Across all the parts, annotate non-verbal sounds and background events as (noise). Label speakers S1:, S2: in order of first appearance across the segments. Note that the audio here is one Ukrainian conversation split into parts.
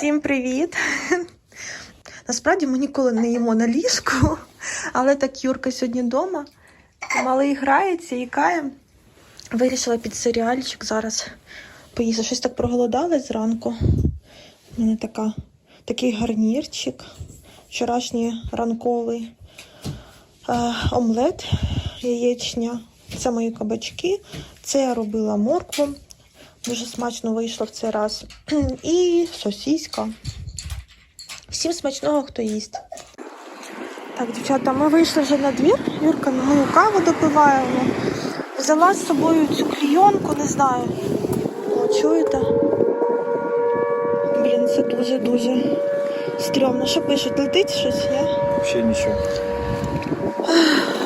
S1: Всім привіт! Насправді ми ніколи не їмо на ліжку, але так Юрка сьогодні вдома. Малий грається і кає. Вирішила під серіальчик зараз поїсти. Щось так проголодалась зранку. У мене така, такий гарнірчик. Вчорашній ранковий е, омлет, яєчня. Це мої кабачки. Це я робила моркву. Дуже смачно вийшло в цей раз. (clears throat) І сосіська. Всім смачного, хто їсть. Так, дівчата, ми вийшли вже на двір. Юрка мою каву допиваємо. Взяла з собою цю клійонку, не знаю. О, чуєте? Блін, це дуже-дуже стрьомно. Що пишуть? Летить щось, є?
S2: Вообще ничего.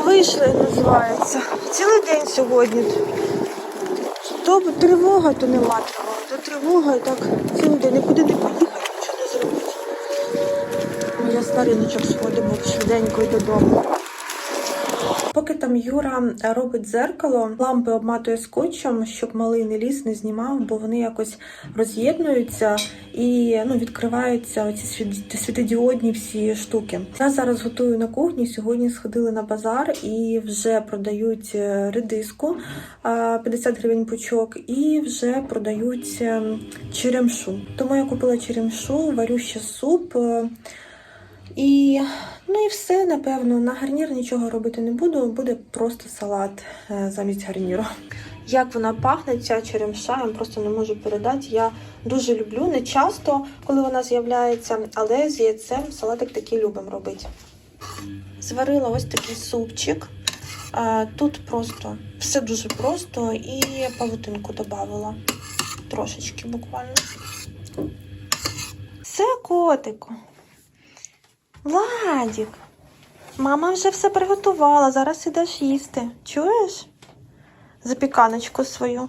S1: Вийшли, називається. Цілий день сьогодні. То тривога, то нема тривоги. То тривога і так цілий день. Нікуди не поїхати, нічого не зробити. Я стариночок риночок сходимо швиденько й додому. Поки там Юра робить дзеркало, лампи обматує скотчем, щоб малий не ліз, не знімав, бо вони якось роз'єднуються і ну, відкриваються оці світодіодні всі штуки. Я зараз готую на кухні. Сьогодні сходили на базар і вже продають е, редиску 50 гривень пучок, і вже продають е, черемшу. Тому я купила черемшу, варю ще суп. Е, І ну і все, напевно. На гарнір нічого робити не буду, буде просто салат е, замість гарніру. Як вона пахне, ця черемша, я просто не можу передати. Я дуже люблю, не часто, коли вона з'являється, але з яйцем салатик такий любимо робити. Зварила ось такий супчик. Тут просто все дуже просто і павутинку додавала. Трошечки буквально. Все, котику. Владік, мама вже все приготувала, зараз ідеш їсти. Чуєш? Запіканочку свою.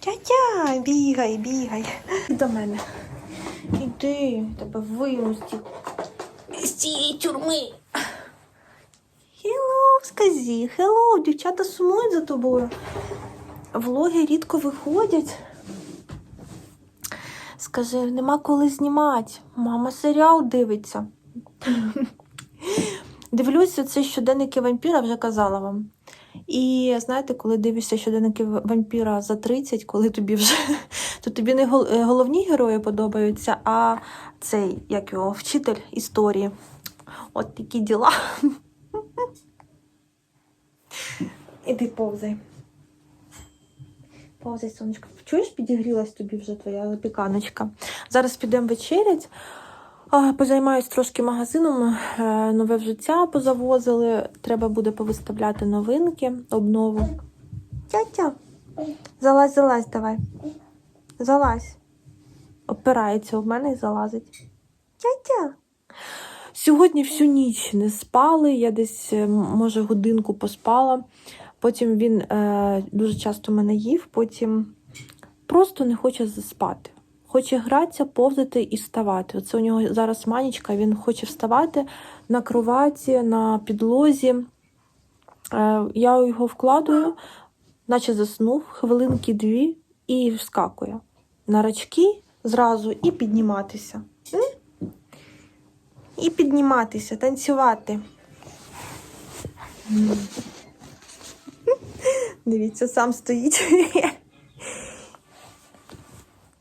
S1: Тя-тя, бігай, бігай. До мене. Іди, тебе вийму з цієї тюрми. Хеллоу, сказі, хеллоу, дівчата сумують за тобою. Влоги рідко виходять. Скажи, нема коли знімати. Мама серіал дивиться. Дивлюся, це щоденники вампіра, вже казала вам. І знаєте, коли дивишся щоденники вампіра за 30, коли тобі вже (laughs) то тобі не головні герої подобаються, а цей, як його, вчитель історії. От такі діла. (laughs) Іди повзай. Повзай, сонечко. Чуєш, підігрілась тобі вже твоя запіканочка. Зараз підемо вечерять. Позаймаюсь трошки магазином, е, нове взуття позавозили. Треба буде повиставляти новинки, обнову. Тятя. Залазь, залазь, давай. Залазь. Опирається в мене і залазить. Тятя. Сьогодні всю ніч не спали. Я десь, е, може, годинку поспала. Потім він е, дуже часто мене їв, потім просто не хоче заспати. Хоче гратися, повзати і вставати. Оце у нього зараз манічка, він хоче вставати на кроваті, на підлозі. Е, я його вкладую, наче заснув, хвилинки дві і вскакує. На рачки зразу і підніматися. І підніматися, танцювати. Дивіться, сам стоїть.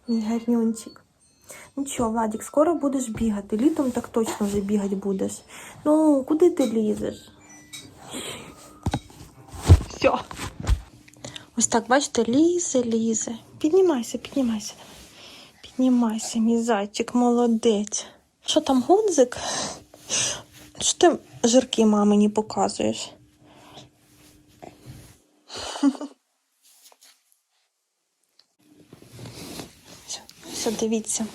S1: Мій гарнюнчик. Нічого, Владик, скоро будеш бігати. Літом так точно вже бігати будеш. Ну, куди ти лізеш? Все. Ось так, бачите, лізе, лізе. Піднімайся, піднімайся. Піднімайся, мій зайчик, молодець. Що там, гудзик? Що ти жирки мамині показуєш? Все, дивіться.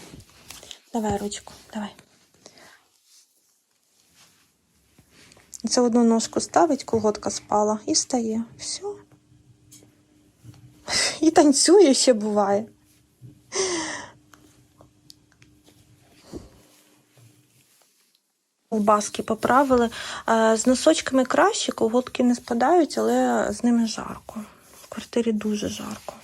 S1: Давай ручку, давай. Це одну ножку ставить, колготка спала і стає. Все. І танцює ще буває. Баски поправили. Е, З носочками краще, колготки не спадають, але з ними жарко. В квартирі дуже жарко.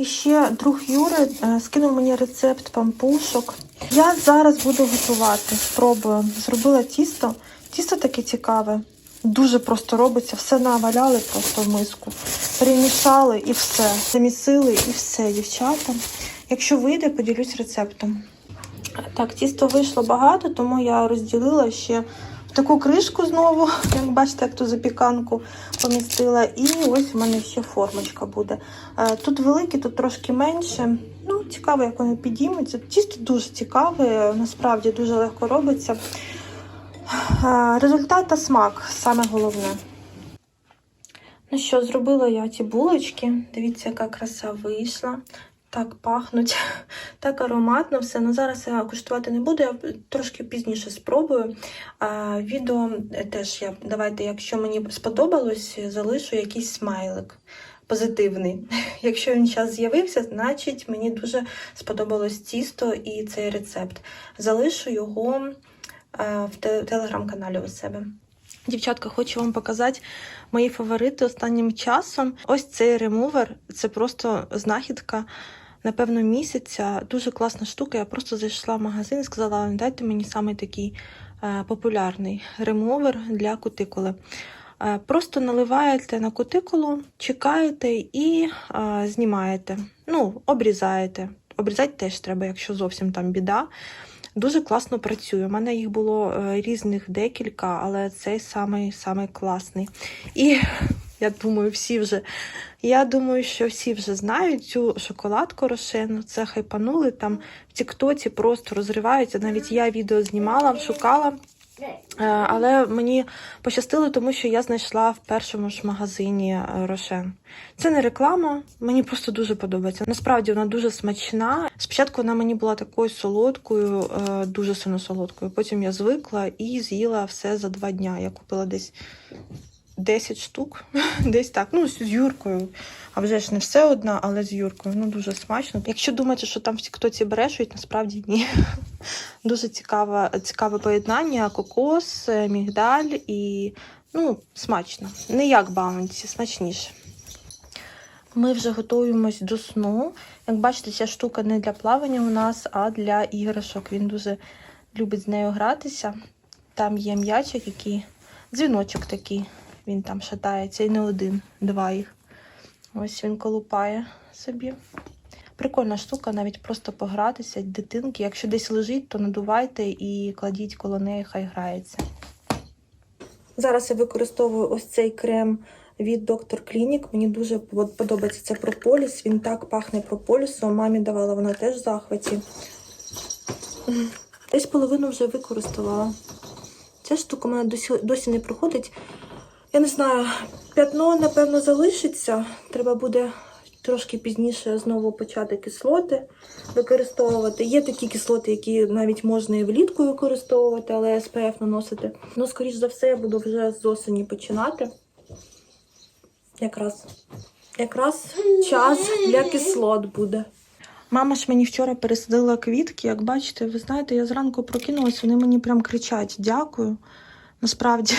S1: І ще друг Юри е, скинув мені рецепт пампушок. Я зараз буду готувати. Спробую. Зробила тісто. Тісто таке цікаве. Дуже просто робиться. Все наваляли просто в миску. Перемішали і все. Замісили і все, дівчата. Якщо вийде, поділюсь рецептом. Так, тісто вийшло багато, тому я розділила ще таку кришку знову, як бачите, як ту запіканку помістила. І ось у мене ще формочка буде. Е, Тут великі, тут трошки менше. Ну, цікаво, як вони підіймуться. Тісто дуже цікаве, насправді дуже легко робиться. Е, Результат та смак саме головне. Ну що, зробила я ці булочки. Дивіться, яка краса вийшла. Так пахнуть, (laughs) так ароматно все. Ну зараз я куштувати не буду, я трошки пізніше спробую. А, відео теж я давайте, якщо мені сподобалось, залишу якийсь смайлик позитивний. (laughs) Якщо він зараз з'явився, значить мені дуже сподобалось тісто і цей рецепт. Залишу його а, в телеграм-каналі у себе. Дівчатка, хочу вам показати мої фаворити останнім часом. Ось цей ремувер це просто знахідка. Напевно, місяця дуже класна штука. Я просто зайшла в магазин і сказала, дайте мені саме такий е, популярний ремувер для кутикули. Е, просто наливаєте на кутикулу, чекаєте і е, знімаєте. Ну, обрізаєте. Обрізати теж треба, якщо зовсім там біда. Дуже класно працює. У мене їх було різних декілька, але цей самий самий класний. І я думаю, всі вже. Я думаю, що всі вже знають цю шоколадку рошену. Це хайпанули там в Тіктоці просто розриваються. Навіть я відео знімала, шукала. Е, Але мені пощастило, тому що я знайшла в першому ж магазині е, Рошен. Це не реклама, мені просто дуже подобається. Насправді вона дуже смачна. Спочатку вона мені була такою солодкою, е, дуже сильно солодкою. Потім я звикла і з'їла все за два дня. Я купила десь 10 штук, (laughs) десь так. Ну, з Юркою. А вже ж не все одна, але з Юркою. Ну, дуже смачно. Якщо думаєте, що там всі хтось брешуть, насправді ні. (laughs) Дуже цікаве, цікаве поєднання: кокос, е, мігдаль і ну, смачно. Не як баунті, смачніше. Ми вже готуємось до сну. Як бачите, ця штука не для плавання у нас, а для іграшок. Він дуже любить з нею гратися. Там є м'ячик, який дзвіночок такий. Він там шатається і не один, два їх. Ось він колупає собі. Прикольна штука, навіть просто погратися дитинки. Якщо десь лежить, то надувайте і кладіть коло неї, хай грається. Зараз я використовую ось цей крем від Dr. Clinic. Мені дуже подобається це прополіс. Він так пахне прополісом. Мамі давала вона теж в захваті. Десь половину вже використала. Ця штука у мене досі, досі не проходить. Я не знаю, п'ятно, напевно, залишиться. Треба буде трошки пізніше знову почати кислоти використовувати. Є такі кислоти, які навіть можна і влітку використовувати, але SPF наносити. Ну, скоріш за все, я буду вже з осені починати. Якраз, якраз час для кислот буде. Мама ж мені вчора пересадила квітки. Як бачите, ви знаєте, я зранку прокинулась, вони мені прям кричать дякую. Насправді,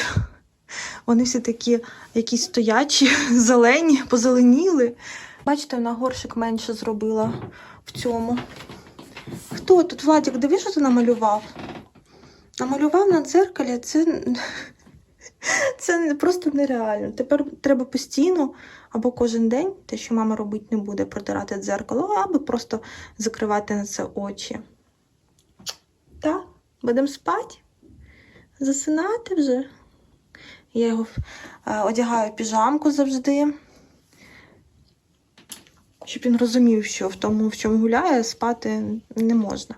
S1: вони всі такі якісь стоячі, (laughs) зелені, позеленіли. Бачите, вона горшик менше зробила в цьому. Хто тут, Владик, диви, що ти намалював? Намалював на дзеркалі, це, (laughs) це просто нереально. Тепер треба постійно або кожен день, те, що мама робить не буде, протирати дзеркало, або просто закривати на це очі. Так, будемо спати? Засинати вже. Я його е, одягаю в піжамку завжди щоб він розумів, що в тому, в чому гуляє, спати не можна.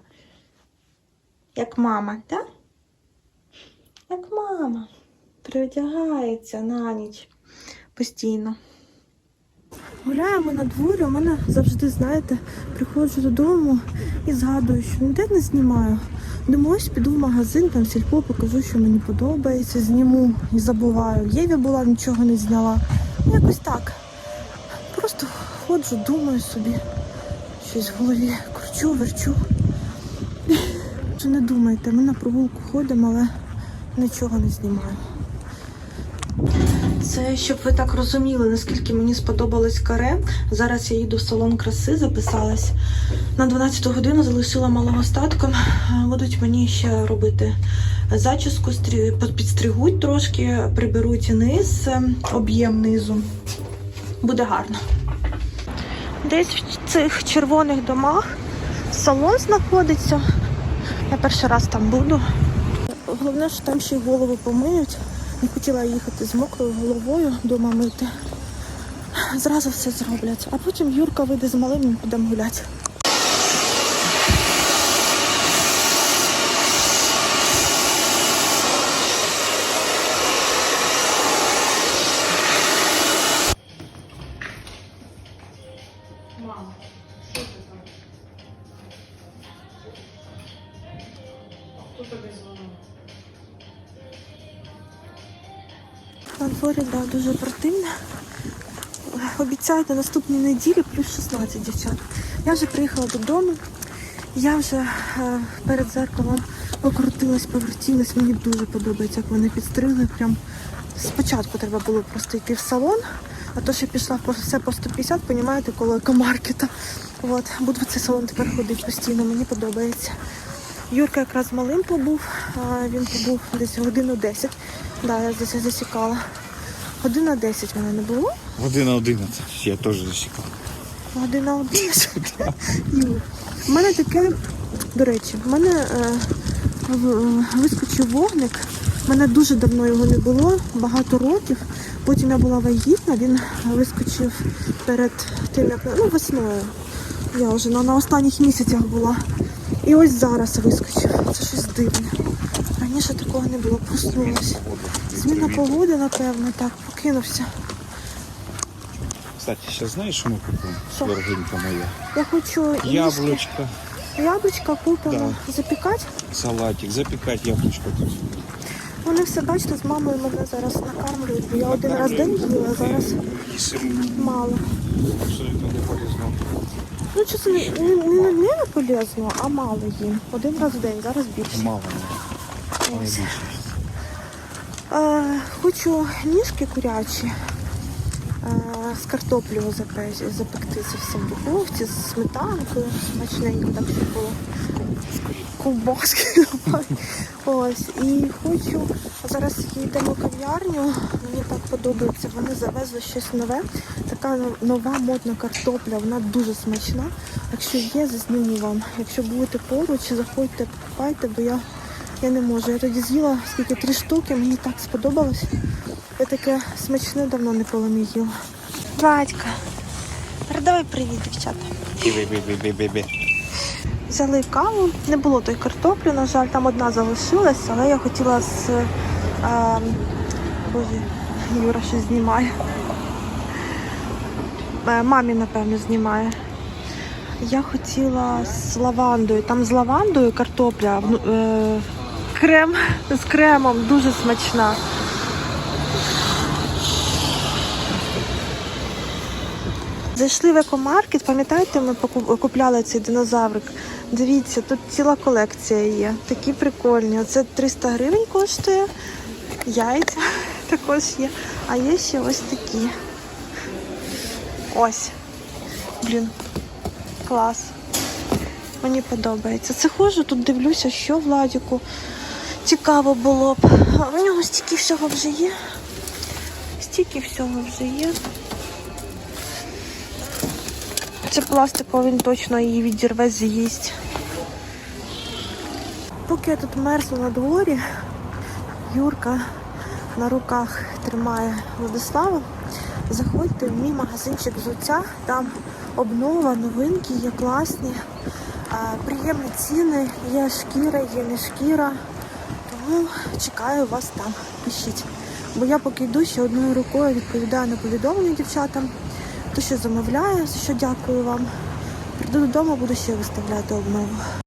S1: Як мама, так? Як мама. Приодягається на ніч постійно. Гуляємо на дворі, у мене завжди, знаєте, приходжу додому і згадую, що ніде не знімаю. Думаю, піду в магазин, там сільпо, покажу, що мені подобається, зніму і забуваю. Єві була, нічого не зняла. Ну, якось так. Просто ходжу, думаю собі, щось в голові кручу, верчу. Вже не думайте, ми на прогулку ходимо, але нічого не знімаю. Це щоб ви так розуміли, наскільки мені сподобалось каре. Зараз я їду в салон краси, записалась. На 12 годину залишила малого статком. Будуть мені ще робити зачіску, підстригуть трошки, приберуть низ, об'єм низу. Буде гарно. Десь в цих червоних домах салон знаходиться. Я перший раз там буду. Головне, що там ще й голову помиють. Не хотіла їхати з мокрою головою дома мити. Зразу все зроблять. А потім Юрка вийде з малим і будемо гуляти. На дворі, да, дуже противно. Обіцяють на наступній неділі плюс 16 дівчат. Я вже приїхала додому. Я вже е, перед зеркалом покрутилась, повертілась. Мені дуже подобається, як вони підстригли. Прям спочатку треба було просто йти в салон, а то що пішла все по 150, понімаєте, коло екомаркета. От, буду в цей салон тепер ходити постійно, мені подобається. Юрка якраз малим побув, він побув десь годину 10. Да, я засікала. Година 10 мене не було.
S2: Година 11, я теж засікав.
S1: Година 11. Юр. У мене таке, до речі, в мене е, вискочив вогник. У мене дуже давно його не було, багато років. Потім я була вагітна, він вискочив перед тим, як ну, весною. Я вже на, на останніх місяцях була. І ось зараз вискочив. Це щось дивне. Раніше такого не було, проснулася. Зміна погоди, напевно, так, покинувся.
S2: Кстати, зараз знаєш, що ми купимо? Дорогенька моя.
S1: Я хочу їсти.
S2: Яблучко,
S1: Яблучка купимо, запікати.
S2: салатик, запікати яблучко тут.
S1: Вони все бачите, з мамою мене зараз накармлюють, бо я один раз день їла, а зараз мало.
S2: абсолютно не полезно.
S1: Ну, чесно, не, не, не, не полезно, а мало їм. Один раз в день, зараз більше.
S2: Мало. Не
S1: Ось.
S2: більше.
S1: Е, хочу ніжки курячі е, з картоплею запе- запекти це все в духовці, з сметанкою, смачненько так, щоб було. Ковбаски. Ось. І хочу. Зараз їдемо в кав'ярню. Мені так подобається. Вони завезли щось нове. Така нова модна картопля, вона дуже смачна. Якщо є, зазніму вам. Якщо будете поруч, заходьте, купайте, бо я, я не можу. Я тоді з'їла скільки три штуки, мені так сподобалось. Я таке смачне давно не їла. Батька, передавай привіт, дівчата.
S2: Бі-бі-бі-бі-бі-бі.
S1: Взяли каву, не було той картоплі, на жаль, там одна залишилась, але я хотіла з. А, боже, Юра щось знімає. Е, Мамі, напевно, знімає. Я хотіла з лавандою. Там з лавандою картопля, е, крем з кремом, дуже смачна. Зайшли в екомаркет, пам'ятаєте, ми купляли цей динозаврик. Дивіться, тут ціла колекція є. Такі прикольні. Оце 300 гривень коштує. Яйця (laughs) також є. А є ще ось такі. Ось. Блін. Клас. Мені подобається. Це ходжу, тут дивлюся, що Владіку цікаво було б. А У нього стільки всього вже є. Стільки всього вже є. Це пластиково, він точно її відірве, з'їсть. Поки я тут мерзла на дворі, Юрка на руках тримає Владислава. Заходьте в мій магазинчик взуття, там обнова, новинки, є класні, приємні ціни, є шкіра, є не шкіра. Тому чекаю вас там. Пишіть. Бо я поки йду ще одною рукою відповідаю на повідомлення дівчатам. Хто що замовляє, за що дякую вам. Прийду додому, буду ще виставляти обнову.